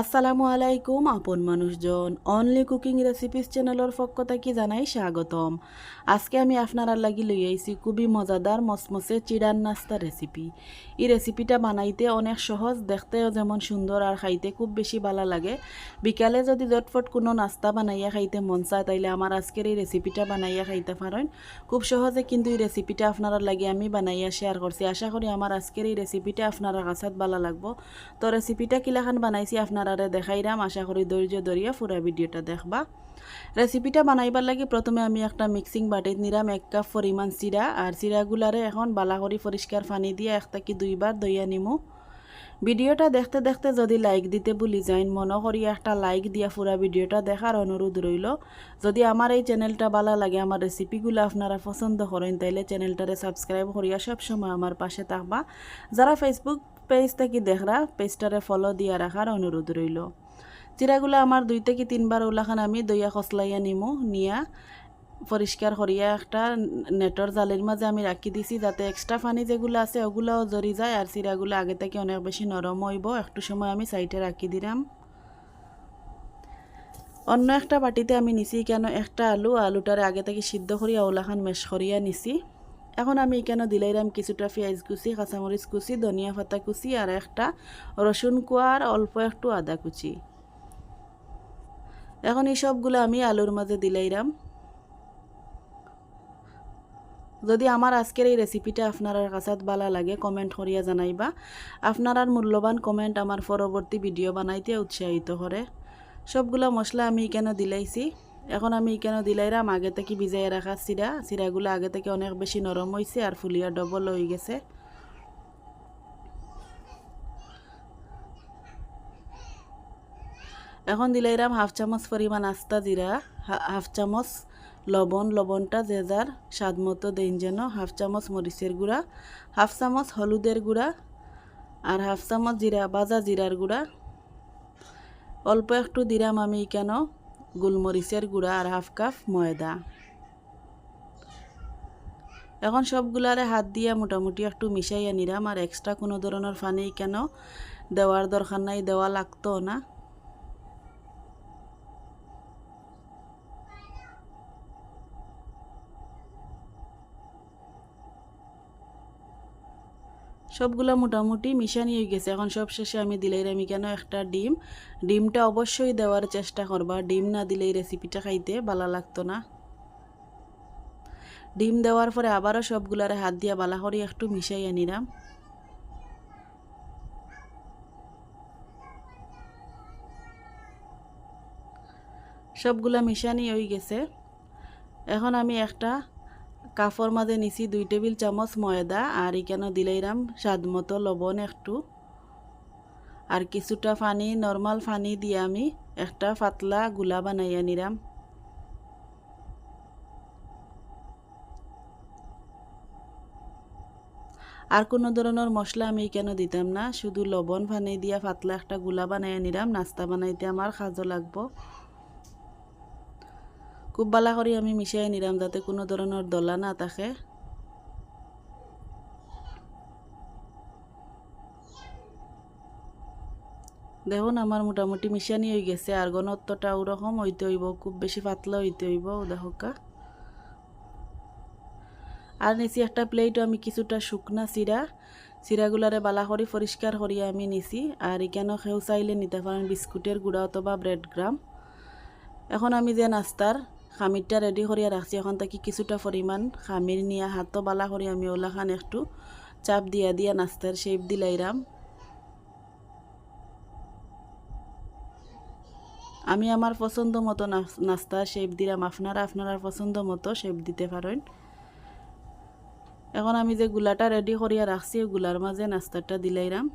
আসসালামু আলাইকুম, আপন মানুষজন। অনলি কুকিং রেসিপিস চ্যানেলের পক্ষ থেকে জানাই স্বাগতম। আজকে আমি আপনারা লাগি লই আইছি খুবই মজাদার মসমসে চিড়ান নাস্তা রেসিপি এই রেসিপিটা বানাইতে অনেক সহজ, দেখতেও যেমন সুন্দর আর খাইতে খুব বেশি ভালো লাগে। বিকালে যদি জটফট কোনো নাস্তা বানাইয়া খাইতে মন চায়, তাইলে আমার আজকের এই রেসিপিটা বানাইয়া খাইতে পারেন। খুব সহজে কিন্তু এই রেসিপিটা আপনারা লাগে আমি বানাইয়া শেয়ার করছি। আশা করি আমার আজকের এই রেসিপিটা আপনারা কাছে ভালো লাগবো। তো রেসিপিটা কিলাখান বানাইছি, আপনারা দেখাইরাম, আশা করি ধৈর্য ধরিয়া পুরা ভিডিওটা দেখবা। রেসিপিটা বানাইবার লাগে প্রথমে আমি একটা মিক্সিং বাটিত নিলাম এক কাপ পরিমাণ চিরা, আর চিরাগুলারে এখন বালা করে পরিষ্কার পানি দিয়ে একটা কি দুইবার দইয়া নিমু। ভিডিওটা দেখতে দেখতে যদি লাইক দিতে ভুলি যাইন, মনে করি একটা লাইক দিয়া পুরা ভিডিওটা দেখার অনুরোধ রইল। যদি আমার এই চ্যানেলটা ভালো লাগে, আমার রেসিপিগুলো আপনারা পছন্দ করেন, তাইলে চ্যানেলটারে সাবস্ক্রাইব করিয়া সবসময় আমার পাশে থাকবা। যারা ফেসবুক পেজ থেকে দেখরা? পেজটারে ফলো দিয়া রাখার অনুরোধ রইল। চিরাগুলো আমার দুই থেকে তিনবার ওলাখান আমি দইয়া খসলাইয়া নিমু, নিয়া পরিষ্কার করিয়া একটা নেটর জালের মাঝে আমি রাখি দিছি যাতে এক্সট্রা পানি যেগুলো আছে ওগুলোও জরি যায় আর চিরাগুলো আগে থেকে অনেক বেশি নরম হইব। একটু সময় আমি সাইডে রাখি দিলাম অন্য একটা বাটিতে আমি নিছি কেন? একটা আলু, আলুটারে আগে থেকে সিদ্ধ করিয়া ওলাখান মেশ করিয়া নিছি। এখন আমি এখানে দিলাইরাম কিছুটা পেঁয়াজ কুচি কাঁচামরিচ কুচি, ধনিয়া পাতা কুচি আর একটা রসুন কুয়া আর অল্প একটু আদা কুচি। এখন এই সবগুলো আমি আলুর মাঝে দিলাইরাম যদি আমার আজকের এই রেসিপিটা আপনার কাছে ভালো লাগে কমেন্ট করিয়া জানাইবা। আপনার মূল্যবান কমেন্ট আমার পরবর্তী ভিডিও বানাইতে উৎসাহিত করে সবগুলো মশলা আমি কেন দিলাইছি? এখন আমি কেন দিলাইরাম? আগে থেকে ভিজাই রাখা চিরা। চিরাগুলো আগে থেকে অনেক বেশি নরম হয়েছে আর ফুলিয়া ডবল হয়ে গেছে। এখন দিলাইরাম হাফ চামচ পরিমাণ আস্তা জিরা হাফ চামচ লবণ, লবণটা যে যার স্বাদ মতো দেন যেন, হাফ চামচ মরিচের গুঁড়া, হাফ চামচ হলুদের গুঁড়া আর হাফ চামচ জিরা, বাজা জিরার গুঁড়া। অল্প একটু দিলাম আমি কেন? গোলমরিচের গুঁড়া আর হাফ কাপ ময়দা। এখন সবগুলারে হাত দিয়ে মোটামুটি একটু মিশাইয়া নিলাম আর এক্সট্রা কোনো ধরনের পানি কেন দেওয়ার দরকার নাই, দেওয়া লাগতো না। সবগুলো মোটামুটি মিশানি হয়ে গেছে। এখন সব শেষে আমি দিলেই আমি কেন একটা ডিম। ডিমটা অবশ্যই দেওয়ার চেষ্টা করবা। ডিম না দিলে এই রেসিপিটা খাইতে ভালো লাগতো না। ডিম দেওয়ার পরে আবারও সবগুলারে হাত দিয়া বালা করে একটু মিশাইয়া নিলাম সবগুলা মিশানি হয়ে গেছে। এখন আমি একটা কাফর মাঝে নিছি দুই টেবিল চামচ ময়দা আর এখানে দিলাইরাম স্বাদ মতো লবণ একটু। আর কিছুটা পানি নর্মাল পানি দিয়ে আমি একটা পাতলা গুলা বানাইয়া নিলাম আর কোনো ধরনের মশলা আমি কেন দিতাম না, শুধু লবণ পানি দিয়া পাতলা একটা গুলা বানাইয়া নিলাম নাস্তা বানাইতে আমার সাজো লাগবো। খুব বালা করে আমি মিশাই নিলাম, যাতে কোনো ধরনের দলা না থাকে। দেখুন, আমার মোটামুটি মিশানি হয়ে গেছে, আর ঘনত্বটা ওরকম হইতে হইব, খুব বেশি পাতলা হইতে হইব দেখকা আর নিচি একটা প্লেটও, আমি কিছুটা শুকনা চিরা। চিরাগুলারে বালা করে পরিষ্কার করিয়া আমি নিছি, আর এখানেও খেউ চাইলে নিতে পারেন, বিস্কুটের গুঁড়া অথবা ব্রেড গ্রাম এখন আমি যে নাস্তার খামিরটা রেডি করিয়া রাখছি এখন তাকে কিছুটা পরিমাণ খামির নিয়ে হাতও বালা করে আমি ওলাখান একটু চাপ দিয়া দিয়া নাস্তার শেপ দিলাইরাম আমি আমার পছন্দ মতো নাস্তা শেপ দিলাম আপনারা আপনারা পছন্দ মতো শেপ দিতে পারেন। এখন আমি যে গুলাটা রেডি করিয়া রাখছি গুলার মাঝে নাস্তাটা দিলাইরাম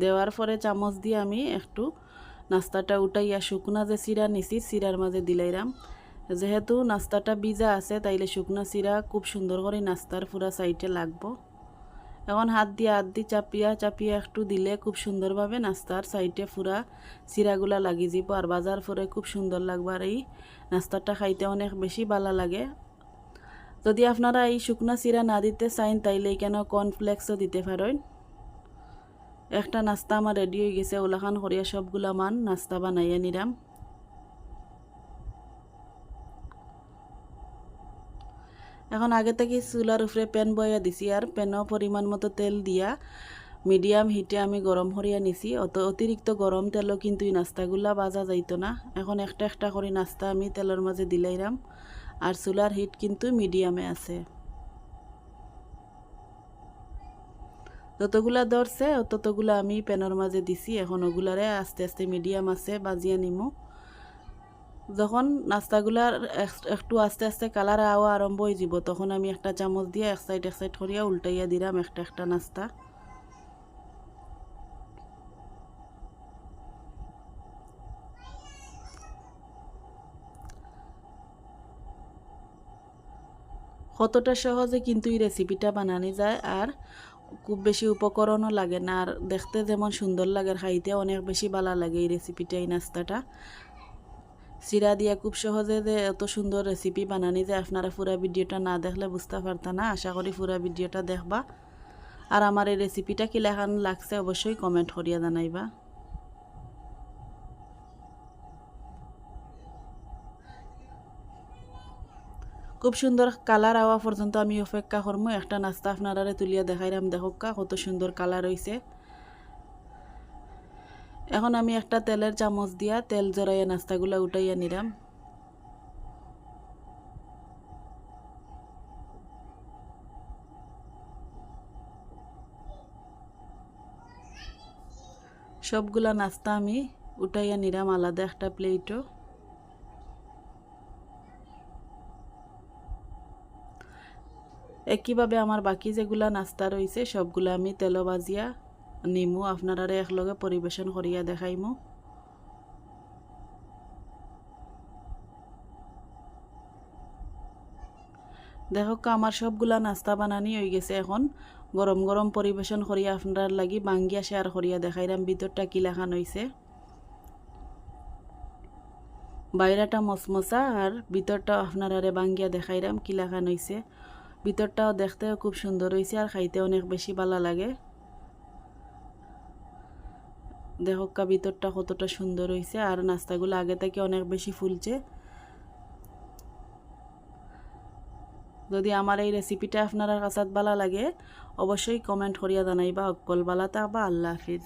দেওয়ার পরে চামচ দিয়ে আমি একটু নাস্তাটা উঠাইয়া শুকনা যে চিরা নিছি চিরার মাঝে দিলাইরাম যেহেতু নাস্তাটা বিজা আছে, তাইলে শুকনা চিরা খুব সুন্দর করে নাস্তার পুরা সাইডে লাগবো। এখন হাত দিয়ে হাত দিয়ে চাপিয়া চাপিয়া একটু দিলে খুব সুন্দরভাবে নাস্তার সাইডে পুরা চিরাগুলা লাগি যাব আর বাজার পরে খুব সুন্দর লাগবে আর এই নাস্তাটা খাইতে অনেক বেশি ভালো লাগে। যদি আপনারা এই শুকনা চিরা না দিতে চাইন, তাইলে কেন কর্নফ্লেক্সও দিতে পারেন একটা নাস্তা আমার রেডি হয়ে গেছে, ওলাখান করিয়া সবগুলা মান নাস্তা বানাইয়া নিলাম। এখন আগে থেকে চুলার উপরে প্যান বয়া দিছি, আর প্যানও পরিমাণ মতো তেল দিয়া মিডিয়াম হিটে আমি গরম করিয়া নিছি। অত অতিরিক্ত গরম তেলও কিন্তু এই নাস্তাগুলা বাজা যাইতো না। এখন একটা একটা করে নাস্তা আমি তেলের মাঝে দিলাইরাম আর চুলার হিট কিন্তু মিডিয়ামে আছে। যতগুলা ধরছে, ততগুলা আমি প্যানের মাঝে দিছি। এখন ওগুলারে আস্তে আস্তে মিডিয়াম আছে, বাজিয়া নিমু। যখন নাস্তাগুলার একটু আস্তে আস্তে কালার আওয়া আরম্ভ হয়ে যাব, তখন আমি একটা চামচ দিয়ে এক সাইড এক সাইড করিয়া উল্টাইয়া দিলাম একটা একটা নাস্তা। কতটা সহজে কিন্তু এই রেসিপিটা বানানো যায়, আর খুব বেশি উপকরণও লাগে না। আর দেখতে যেমন সুন্দর লাগে খাইতে অনেক বেশি ভালো লাগে এই রেসিপিটা এই নাস্তাটা। চিরা দিয়া খুব সহজে যে এত সুন্দর রেসিপি বানানি যে আপনারা পুরা ভিডিওটা না দেখলে বুঝতে পারতা না। আশা করি পুরা ভিডিওটা দেখবা। আর আমার এই রেসিপিটা কিলাখান লাগছে অবশ্যই কমেন্ট করিয়া জানাইবা। খুব সুন্দর কালার আওয়া পর্যন্ত আমি অপেক্ষা করব একটা নাস্তা আপনারা তুলিয়া দেখাইলাম দেখোকা কত সুন্দর কালার হয়েছে এখন আমি একটা তেলের চামচ দিয়া তেল জড়াইয়া নাস্তাগুলা উঠাইয়া নিলাম। সবগুলা নাস্তা আমি উঠাইয়া নিলাম, আলাদা একটা প্লেটও। একইভাবে আমার বাকি যেগুলা নাস্তা রয়েছে সবগুলা আমি তেল বাজিয়া নিমু আপনারা একলগে পরিবেশন করিয়া দেখাইমু। দেখো আমার সবগুলা নাস্তা বানানি হয়ে গেছে এখন। গরম গরম পরিবেশন করিয়া আপনার লাগি বাঙ্গিয়া শেয়ার করিয়া দেখাইলাম ভিতরটা কি লেখান হয়েছে বাইরেটা মচমচা আর ভিতরটা আপনারা বাঙ্গিয়া দেখাইলাম কি লেখান হয়েছে ভিতরটাও দেখতে খুব সুন্দর হয়েছে আর খাইতে অনেক বেশি ভালো লাগে। দেখকা ভিতরটা কতটা সুন্দর হয়েছে আর নাস্তাগুলো আগে থেকে অনেক বেশি ফুলছে। যদি আমার এই রেসিপিটা আপনার কাছে ভালো লাগে, অবশ্যই কমেন্ট করিয়া জানাইবা। অকল বালা বা আল্লাহ হাফিজ।